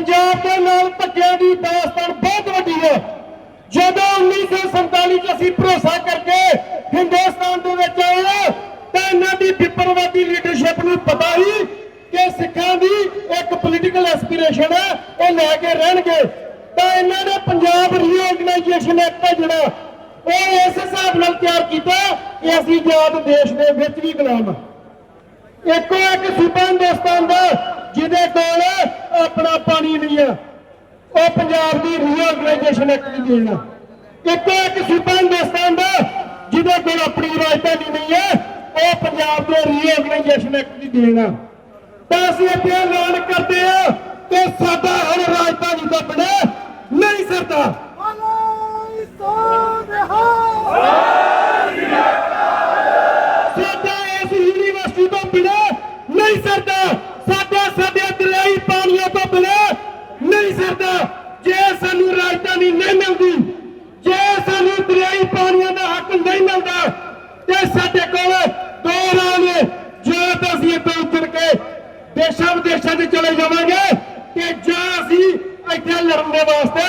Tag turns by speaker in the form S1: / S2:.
S1: ਪੰਜਾਬ ਦੇ ਨਾਲ ਧੱਕਿਆਂ ਦੀ ਦਾਸਤਾਨ ਬਹੁਤ ਵੱਡੀ ਹੈ। ਜਦੋਂ 1947 ਚ ਅਸੀਂ ਭਰੋਸਾ ਕਰਕੇ ਹਿੰਦੁਸਤਾਨ ਦੇ ਵਿੱਚ ਆਏ, ਤਾਂ ਇਹਨਾਂ ਦੀ ਵਿਪਰਵਾਦੀ ਲੀਡਰਸ਼ਿਪ ਨੂੰ ਪਤਾ ਹੀ ਕਿ ਸਿੱਖਾਂ ਦੀ ਇੱਕ ਪੋਲੀਟੀਕਲ ਐਸਪੀਰੇਸ਼ਨ ਹੈ, ਉਹ ਲੈ ਕੇ ਰਹਿਣਗੇ। ਤਾਂ ਇਹਨਾਂ ਨੇ ਪੰਜਾਬ ਰੀਆਰਗੇਨਾਈਜੇਸ਼ਨ ਐਕਟ ਹੈ ਜਿਹੜਾ, ਉਹ ਇਸ ਹਿਸਾਬ ਨਾਲ ਤਿਆਰ ਕੀਤਾ ਕਿ ਅਸੀਂ ਆਜ਼ਾਦ ਦੇਸ਼ ਦੇ ਵਿੱਚ ਵੀ ਗੁਲਾਮ ਇੱਕੋ ਇੱਕ ਸੂਬਾ ਹਿੰਦੁਸਤਾਨ ਦਾ ਪਾਣੀ ਨਹੀਂ ਆ। ਉਹ ਪੰਜਾਬ ਦੀ ਰੀਆਰਗੇਨਾਈਜੇਸ਼ਨ ਐਕਟ ਦੀ ਦੇਣ ਇੱਕੋ ਇੱਕ ਸੂਬਾ ਹਿੰਦੁਸਤਾਨ ਦਾ, ਜਿਹਦੇ ਕੋਲ ਆਪਣੀ ਰਾਜਧਾਨੀ ਨਹੀਂ ਹੈ ਉਹ ਪੰਜਾਬ ਦੇ ਰੀਆਰਗੇਨਾਈਜੇਸ਼ਨ ਐਕਟ ਦੀ ਦੇਣ ਤਾਂ ਅਸੀਂ ਇੱਥੇ ਐਲਾਨ ਕਰਦੇ ਆ ਕਿ ਸਾਡਾ ਹਰ ਰਾਜਧਾਨੀ ਦਾ ਬਿਨਾਂ ਨਹੀਂ ਸਰਦਾ ਸਾਡਾ ਇਸ ਯੂਨੀਵਰਸਿਟੀ ਤੋਂ ਬਿਨਾ ਨਹੀਂ ਸਰਦਾ ਸਾਡਾ ਸਾਡੇ ਦਰਿਆਈ ਪਾਣੀਆਂ ਤੋਂ ਬਿਨਾ ਨਹੀਂ ਸਰਦਾ ਜੇ ਸਾਨੂੰ ਰਾਜਧਾਨੀ ਨਹੀਂ ਮਿਲਦੀ। ਜੇ ਸਾਨੂੰ ਦਰਿਆਈ ਪਾਣੀਆਂ ਦਾ ਹੱਕ ਨਹੀਂ ਮਿਲਦਾ, ਤੇ ਸਾਡੇ ਕੋਲ ਦੋ ਰਾਹ ਨੇ, ਜਾਂ ਤਾਂ ਅਸੀਂ ਇੱਥੋਂ ਉੱਤਰ ਕੇ ਦੇਸ਼ਾਂ ਵਿਦੇਸ਼ਾਂ 'ਚ ਚਲੇ ਜਾਵਾਂਗੇ, ਤੇ ਜਾਂ ਅਸੀਂ ਇੱਥੇ ਲੜਨ ਦੇ ਵਾਸਤੇ